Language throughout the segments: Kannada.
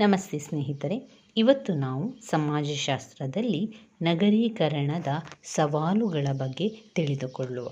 ನಮಸ್ತೆ ಸ್ನೇಹಿತರೆ ಇವತ್ತು ನಾವು ಸಮಾಜಶಾಸ್ತ್ರದಲ್ಲಿ ನಗರೀಕರಣದ ಸವಾಲುಗಳ ಬಗ್ಗೆ ತಿಳಿದುಕೊಳ್ಳುವ.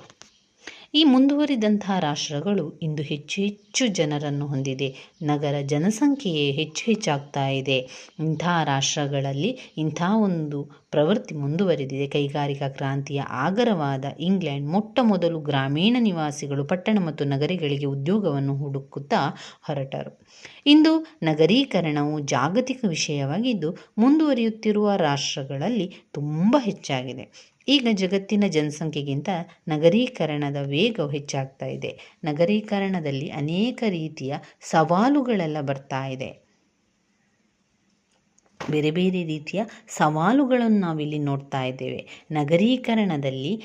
ಈ ಮುಂದುವರಿದಂತಹ ರಾಷ್ಟ್ರಗಳು ಇಂದು ಹೆಚ್ಚು ಹೆಚ್ಚು ಜನರನ್ನು ಹೊಂದಿದೆ. ನಗರ ಜನಸಂಖ್ಯೆಯೇ ಹೆಚ್ಚು ಹೆಚ್ಚಾಗ್ತಾ ಇದೆ. ಇಂತಹ ರಾಷ್ಟ್ರಗಳಲ್ಲಿ ಇಂಥ ಒಂದು ಪ್ರವೃತ್ತಿ ಮುಂದುವರೆದಿದೆ. ಕೈಗಾರಿಕಾ ಕ್ರಾಂತಿಯ ಆಗರವಾದ ಇಂಗ್ಲೆಂಡ್ ಮೊಟ್ಟ ಮೊದಲು ಗ್ರಾಮೀಣ ನಿವಾಸಿಗಳು, ಪಟ್ಟಣ ಮತ್ತು ನಗರಗಳಿಗೆ ಉದ್ಯೋಗವನ್ನು ಹುಡುಕುತ್ತಾ ಹೊರಟರು. ಇಂದು ನಗರೀಕರಣವು ಜಾಗತಿಕ ವಿಷಯವಾಗಿದ್ದು, ಮುಂದುವರಿಯುತ್ತಿರುವ ರಾಷ್ಟ್ರಗಳಲ್ಲಿ ತುಂಬ ಹೆಚ್ಚಾಗಿದೆ. ಈಗ ಜಗತ್ತಿನ ಜನಸಂಖ್ಯೆಗಿಂತ ನಗರೀಕರಣದ ವೇಗವು ಹೆಚ್ಚಾಗ್ತಾ ಇದೆ. ನಗರೀಕರಣದಲ್ಲಿ ಅನೇಕ ರೀತಿಯ ಸವಾಲುಗಳೆಲ್ಲ ಬರ್ತಾ ಇದೆ. ಬೇರೆ ಬೇರೆ ರೀತಿಯ ಸವಾಲುಗಳನ್ನು ನಾವಿಲ್ಲಿ ನೋಡ್ತಾ ಇದ್ದೇವೆ. ನಗರೀಕರಣದಲ್ಲಿ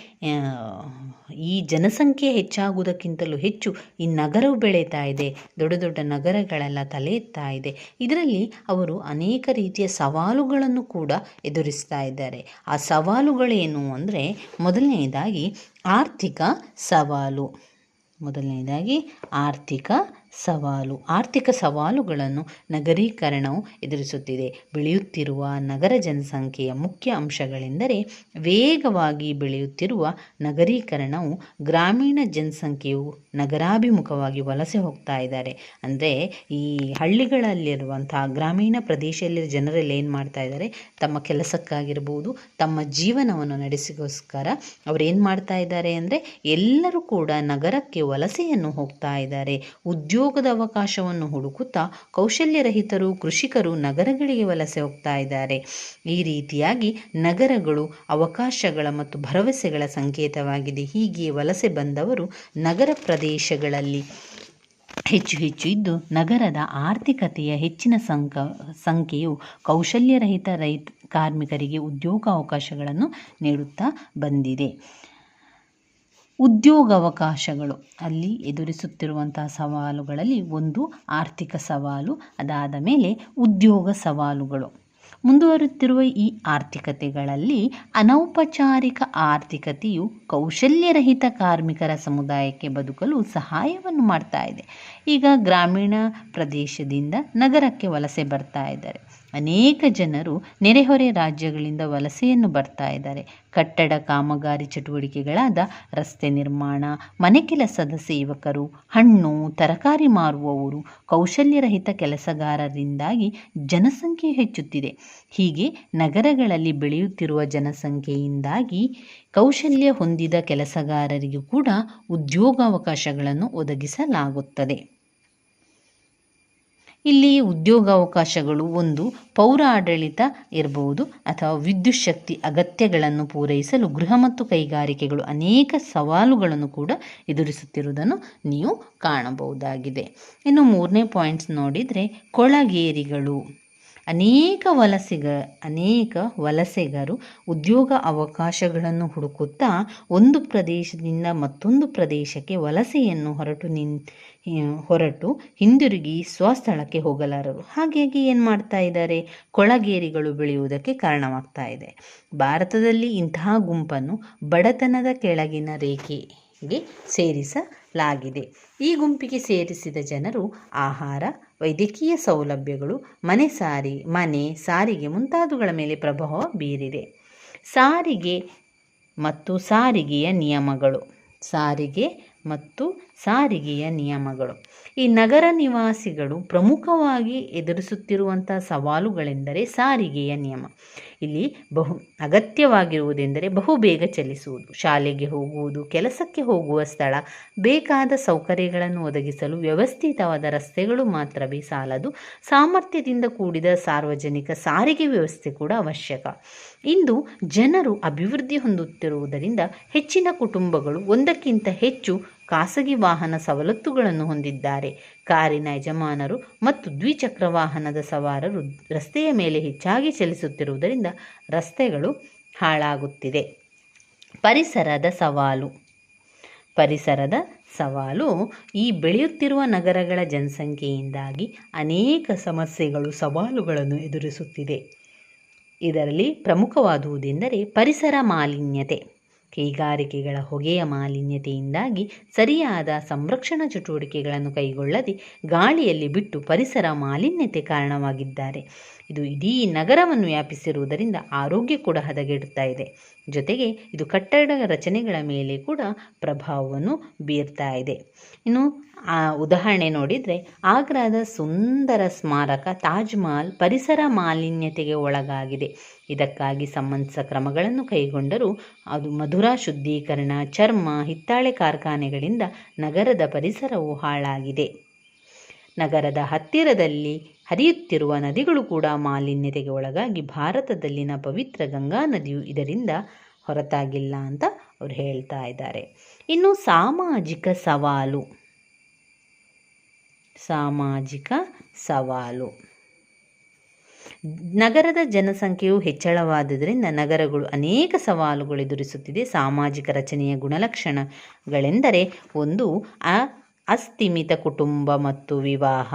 ಈ ಜನಸಂಖ್ಯೆ ಹೆಚ್ಚಾಗುವುದಕ್ಕಿಂತಲೂ ಹೆಚ್ಚು ಈ ನಗರವು ಬೆಳೀತಾ ಇದೆ. ದೊಡ್ಡ ದೊಡ್ಡ ನಗರಗಳೆಲ್ಲ ತಲೆ ಎತ್ತಾ ಇದೆ. ಇದರಲ್ಲಿ ಅವರು ಅನೇಕ ರೀತಿಯ ಸವಾಲುಗಳನ್ನು ಕೂಡ ಎದುರಿಸ್ತಾ ಇದ್ದಾರೆ. ಆ ಸವಾಲುಗಳೇನು ಅಂದರೆ, ಮೊದಲನೆಯದಾಗಿ ಆರ್ಥಿಕ ಸವಾಲು. ಮೊದಲನೆಯದಾಗಿ ಆರ್ಥಿಕ ಸವಾಲು, ಆರ್ಥಿಕ ಸವಾಲುಗಳನ್ನು ನಗರೀಕರಣವು ಎದುರಿಸುತ್ತಿದೆ. ಬೆಳೆಯುತ್ತಿರುವ ನಗರ ಜನಸಂಖ್ಯೆಯ ಮುಖ್ಯ ಅಂಶಗಳೆಂದರೆ ವೇಗವಾಗಿ ಬೆಳೆಯುತ್ತಿರುವ ನಗರೀಕರಣವು ಗ್ರಾಮೀಣ ಜನಸಂಖ್ಯೆಯು ನಗರಾಭಿಮುಖವಾಗಿ ವಲಸೆ ಹೋಗ್ತಾ ಇದ್ದಾರೆ. ಅಂದರೆ ಈ ಹಳ್ಳಿಗಳಲ್ಲಿರುವಂತಹ ಗ್ರಾಮೀಣ ಪ್ರದೇಶದಲ್ಲಿ ಜನರಲ್ಲಿ ಏನು ಮಾಡ್ತಾ ಇದ್ದಾರೆ? ತಮ್ಮ ಕೆಲಸಕ್ಕಾಗಿರ್ಬೋದು, ತಮ್ಮ ಜೀವನವನ್ನು ನಡೆಸಿಗೋಸ್ಕರ ಅವ್ರು ಏನು ಮಾಡ್ತಾ ಇದ್ದಾರೆ ಅಂದರೆ ಎಲ್ಲರೂ ಕೂಡ ನಗರಕ್ಕೆ ವಲಸೆಯನ್ನು ಹೋಗ್ತಾ ಇದ್ದಾರೆ. ಉದ್ಯೋಗದ ಅವಕಾಶವನ್ನು ಹುಡುಕುತ್ತಾ ಕೌಶಲ್ಯರಹಿತರು, ಕೃಷಿಕರು ನಗರಗಳಿಗೆ ವಲಸೆ ಹೋಗ್ತಾ ಇದ್ದಾರೆ. ಈ ರೀತಿಯಾಗಿ ನಗರಗಳು ಅವಕಾಶಗಳ ಮತ್ತು ಭರವಸೆಗಳ ಸಂಕೇತವಾಗಿದೆ. ಹೀಗೆ ವಲಸೆ ಬಂದವರು ನಗರ ಪ್ರದೇಶಗಳಲ್ಲಿ ಹೆಚ್ಚು ಹೆಚ್ಚು ಇದ್ದು ನಗರದ ಆರ್ಥಿಕತೆಯ ಹೆಚ್ಚಿನ ಸಂಕ, ಸಂಖ್ಯೆಯು ಕೌಶಲ್ಯರಹಿತ ರೈತ, ಕಾರ್ಮಿಕರಿಗೆ ಉದ್ಯೋಗಾವಕಾಶಗಳನ್ನು ನೀಡುತ್ತಾ ಬಂದಿದೆ. ಉದ್ಯೋಗಾವಕಾಶಗಳು. ಅಲ್ಲಿ ಎದುರಿಸುತ್ತಿರುವಂತಹ ಸವಾಲುಗಳಲ್ಲಿ ಒಂದು ಆರ್ಥಿಕ ಸವಾಲು, ಅದಾದ ಮೇಲೆ ಉದ್ಯೋಗ ಸವಾಲುಗಳು. ಮುಂದುವರುತ್ತಿರುವ ಈ ಆರ್ಥಿಕತೆಗಳಲ್ಲಿ ಅನೌಪಚಾರಿಕ ಆರ್ಥಿಕತೆಯು ಕೌಶಲ್ಯರಹಿತ ಕಾರ್ಮಿಕರ ಸಮುದಾಯಕ್ಕೆ ಬದುಕಲು ಸಹಾಯವನ್ನು ಮಾಡ್ತಾ ಇದೆ. ಈಗ ಗ್ರಾಮೀಣ ಪ್ರದೇಶದಿಂದ ನಗರಕ್ಕೆ ವಲಸೆ ಬರ್ತಾ ಇದ್ದಾರೆ. ಅನೇಕ ಜನರು ನೆರೆಹೊರೆ ರಾಜ್ಯಗಳಿಂದ ವಲಸೆಯನ್ನು ಬರ್ತಾ ಇದ್ದಾರೆ. ಕಟ್ಟಡ, ಕಾಮಗಾರಿ ಚಟುವಟಿಕೆಗಳಾದ ರಸ್ತೆ ನಿರ್ಮಾಣ, ಮನೆ ಕೆಲಸದ ಸೇವಕರು, ಹಣ್ಣು, ತರಕಾರಿ ಮಾರುವವರು, ಕೌಶಲ್ಯರಹಿತ ಕೆಲಸಗಾರರಿಂದಾಗಿ ಜನಸಂಖ್ಯೆ ಹೆಚ್ಚುತ್ತಿದೆ. ಹೀಗೆ ನಗರಗಳಲ್ಲಿ ಬೆಳೆಯುತ್ತಿರುವ ಜನಸಂಖ್ಯೆಯಿಂದಾಗಿ ಕೌಶಲ್ಯ ಹೊಂದಿದ ಕೆಲಸಗಾರರಿಗೂ ಕೂಡ ಉದ್ಯೋಗಾವಕಾಶಗಳನ್ನು ಒದಗಿಸಲಾಗುತ್ತದೆ. ಇಲ್ಲಿ ಉದ್ಯೋಗಾವಕಾಶಗಳು ಒಂದು ಪೌರ ಆಡಳಿತ ಇರಬಹುದು ಅಥವಾ ವಿದ್ಯುತ್ ಶಕ್ತಿ ಅಗತ್ಯಗಳನ್ನು ಪೂರೈಸಲು ಗೃಹ ಮತ್ತು ಕೈಗಾರಿಕೆಗಳು ಅನೇಕ ಸವಾಲುಗಳನ್ನು ಕೂಡ ಎದುರಿಸುತ್ತಿರುವುದನ್ನು ನೀವು ಕಾಣಬಹುದಾಗಿದೆ. ಇನ್ನು ಮೂರನೇ ಪಾಯಿಂಟ್ಸ್ ನೋಡಿದರೆ ಕೊಳಗೇರಿಗಳು. ಅನೇಕ ವಲಸಿಗ, ಅನೇಕ ವಲಸೆಗರು ಉದ್ಯೋಗ ಅವಕಾಶಗಳನ್ನು ಹುಡುಕುತ್ತಾ ಒಂದು ಪ್ರದೇಶದಿಂದ ಮತ್ತೊಂದು ಪ್ರದೇಶಕ್ಕೆ ವಲಸೆಯನ್ನು ಹೊರಟು ನಿನ್ ಹೊರಟು ಹಿಂದಿರುಗಿ ಸ್ವಸ್ಥಳಕ್ಕೆ ಹೋಗಲಾರರು. ಹಾಗಾಗಿ ಏನು ಮಾಡ್ತಾ ಇದ್ದಾರೆ? ಕೊಳಗೇರಿಗಳು ಬೆಳೆಯುವುದಕ್ಕೆ ಕಾರಣವಾಗ್ತಾ ಇದೆ. ಭಾರತದಲ್ಲಿ ಇಂತಹ ಗುಂಪನ್ನು ಬಡತನದ ಕೆಳಗಿನ ರೇಖೆಗೆ ಸೇರಿಸಲಾಗಿದೆ ಈ ಗುಂಪಿಗೆ ಸೇರಿಸಿದ ಜನರು ಆಹಾರ, ವೈದ್ಯಕೀಯ ಸೌಲಭ್ಯಗಳು, ಮನೆ ಸಾರಿ, ಮನೆ ಸಾರಿಗೆ ಮುಂತಾದವುಗಳ ಮೇಲೆ ಪ್ರಭಾವ ಬೀರಿದೆ. ಸಾರಿಗೆ ಮತ್ತು ಸಾರಿಗೆಯ ನಿಯಮಗಳು. ಸಾರಿಗೆ ಮತ್ತು ಸಾರಿಗೆಯ ನಿಯಮಗಳು. ಈ ನಗರ ನಿವಾಸಿಗಳು ಪ್ರಮುಖವಾಗಿ ಎದುರಿಸುತ್ತಿರುವಂಥ ಸವಾಲುಗಳೆಂದರೆ ಸಾರಿಗೆಯ ನಿಯಮ. ಇಲ್ಲಿ ಬಹು ಅಗತ್ಯವಾಗಿರುವುದೆಂದರೆ ಬಹು ಬೇಗ ಚಲಿಸುವುದು, ಶಾಲೆಗೆ ಹೋಗುವುದು, ಕೆಲಸಕ್ಕೆ ಹೋಗುವ ಸ್ಥಳ, ಬೇಕಾದ ಸೌಕರ್ಯಗಳನ್ನು ಒದಗಿಸಲು ವ್ಯವಸ್ಥಿತವಾದ ರಸ್ತೆಗಳು ಮಾತ್ರವೇ ಸಾಲದು. ಸಾಮರ್ಥ್ಯದಿಂದ ಕೂಡಿದ ಸಾರ್ವಜನಿಕ ಸಾರಿಗೆ ವ್ಯವಸ್ಥೆ ಕೂಡ ಅವಶ್ಯಕ. ಇಂದು ಜನರು ಅಭಿವೃದ್ಧಿ ಹೊಂದುತ್ತಿರುವುದರಿಂದ ಹೆಚ್ಚಿನ ಕುಟುಂಬಗಳು ಒಂದಕ್ಕಿಂತ ಹೆಚ್ಚು ಖಾಸಗಿ ವಾಹನ ಸವಲತ್ತುಗಳನ್ನು ಹೊಂದಿದ್ದಾರೆ. ಕಾರಿನ ಯಜಮಾನರು ಮತ್ತು ದ್ವಿಚಕ್ರ ವಾಹನದ ಸವಾರರು ರಸ್ತೆಯ ಮೇಲೆ ಹೆಚ್ಚಾಗಿ ಚಲಿಸುತ್ತಿರುವುದರಿಂದ ರಸ್ತೆಗಳು ಹಾಳಾಗುತ್ತಿದೆ. ಪರಿಸರದ ಸವಾಲು. ಪರಿಸರದ ಸವಾಲು ಈ ಬೆಳೆಯುತ್ತಿರುವ ನಗರಗಳ ಜನಸಂಖ್ಯೆಯಿಂದಾಗಿ ಅನೇಕ ಸಮಸ್ಯೆಗಳು, ಸವಾಲುಗಳನ್ನು ಎದುರಿಸುತ್ತಿದೆ. ಇದರಲ್ಲಿ ಪ್ರಮುಖವಾದುವುದೆಂದರೆ ಪರಿಸರ ಮಾಲಿನ್ಯತೆ. ಕೈಗಾರಿಕೆಗಳ ಹೊಗೆಯ ಮಾಲಿನ್ಯತೆಯಿಂದಾಗಿ ಸರಿಯಾದ ಸಂರಕ್ಷಣಾ ಚಟುವಟಿಕೆಗಳನ್ನು ಕೈಗೊಳ್ಳದೆ ಗಾಳಿಯಲ್ಲಿ ಬಿಟ್ಟು ಪರಿಸರ ಮಾಲಿನ್ಯತೆ ಕಾರಣವಾಗಿದ್ದಾರೆ. ಇದು ಇಡೀ ನಗರವನ್ನು ವ್ಯಾಪಿಸಿರುವುದರಿಂದ ಆರೋಗ್ಯ ಕೂಡ ಹದಗೆಡುತ್ತಾ ಇದೆ. ಜೊತೆಗೆ ಇದು ಕಟ್ಟಡ ರಚನೆಗಳ ಮೇಲೆ ಕೂಡ ಪ್ರಭಾವವನ್ನು ಬೀರ್ತಾ ಇದೆ. ಇನ್ನು, ಆ, ಉದಾಹರಣೆ ನೋಡಿದರೆ ಆಗ್ರಾದ ಸುಂದರ ಸ್ಮಾರಕ ತಾಜ್ ಮಹಲ್ ಪರಿಸರ ಮಾಲಿನ್ಯತೆಗೆ ಒಳಗಾಗಿದೆ. ಇದಕ್ಕಾಗಿ ಸಂಬಂಧಿಸಿದ ಕ್ರಮಗಳನ್ನು ಕೈಗೊಂಡರೂ ಅದು ಮಧುರ ಶುದ್ಧೀಕರಣ, ಚರ್ಮ, ಹಿತ್ತಾಳೆ ಕಾರ್ಖಾನೆಗಳಿಂದ ನಗರದ ಪರಿಸರವು ಹಾಳಾಗಿದೆ. ನಗರದ ಹತ್ತಿರದಲ್ಲಿ ಹರಿಯುತ್ತಿರುವ ನದಿಗಳು ಕೂಡ ಮಾಲಿನ್ಯತೆಗೆ ಒಳಗಾಗಿ ಭಾರತದಲ್ಲಿನ ಪವಿತ್ರ ಗಂಗಾ ನದಿಯು ಇದರಿಂದ ಹೊರತಾಗಿಲ್ಲ ಅಂತ ಅವ್ರು ಹೇಳ್ತಾ ಇದ್ದಾರೆ. ಇನ್ನು ಸಾಮಾಜಿಕ ಸವಾಲು. ಸಾಮಾಜಿಕ ಸವಾಲು. ನಗರದ ಜನಸಂಖ್ಯೆಯು ಹೆಚ್ಚಳವಾದುದರಿಂದ ನಗರಗಳು ಅನೇಕ ಸವಾಲುಗಳು ಎದುರಿಸುತ್ತಿದೆ. ಸಾಮಾಜಿಕ ರಚನೆಯ ಗುಣಲಕ್ಷಣಗಳೆಂದರೆ ಒಂದು ಅ ಅಸ್ಥಿಮಿತ ಕುಟುಂಬ ಮತ್ತು ವಿವಾಹ.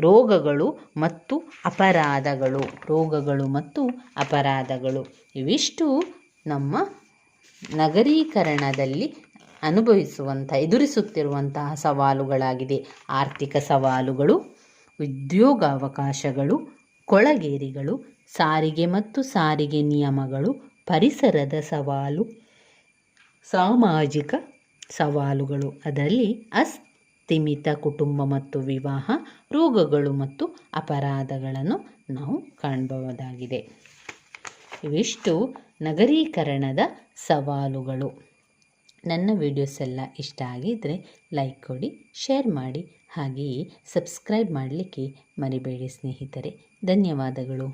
ರೋಗಗಳು ಮತ್ತು ಅಪರಾಧಗಳು. ರೋಗಗಳು ಮತ್ತು ಅಪರಾಧಗಳು. ಇವಿಷ್ಟು ನಮ್ಮ ನಗರೀಕರಣದಲ್ಲಿ ಅನುಭವಿಸುವಂಥ, ಎದುರಿಸುತ್ತಿರುವಂತಹ ಸವಾಲುಗಳಾಗಿದೆ. ಆರ್ಥಿಕ ಸವಾಲುಗಳು, ಉದ್ಯೋಗಾವಕಾಶಗಳು, ಕೊಳಗೇರಿಗಳು, ಸಾರಿಗೆ ಮತ್ತು ಸಾರಿಗೆ ನಿಯಮಗಳು, ಪರಿಸರದ ಸವಾಲು, ಸಾಮಾಜಿಕ ಸವಾಲುಗಳು. ಅದರಲ್ಲಿ ಅಸ್ಥಿಮಿತ ಕುಟುಂಬ ಮತ್ತು ವಿವಾಹ, ರೋಗಗಳು ಮತ್ತು ಅಪರಾಧಗಳನ್ನು ನಾವು ಕಾಣಬಹುದಾಗಿದೆ. ಇವಿಷ್ಟು ನಗರೀಕರಣದ ಸವಾಲುಗಳು. ನನ್ನ ವಿಡಿಯೋಸ್ ಎಲ್ಲ ಇಷ್ಟ ಆಗಿದ್ದರೆ ಲೈಕ್ ಕೊಡಿ ಶೇರ್ ಮಾಡಿ, ಹಾಗೆಯೇ ಸಬ್ಸ್ಕ್ರೈಬ್ ಮಾಡಲಿಕ್ಕೆ ಮರಿಬೇಡಿ ಸ್ನೇಹಿತರೆ. ಧನ್ಯವಾದಗಳು.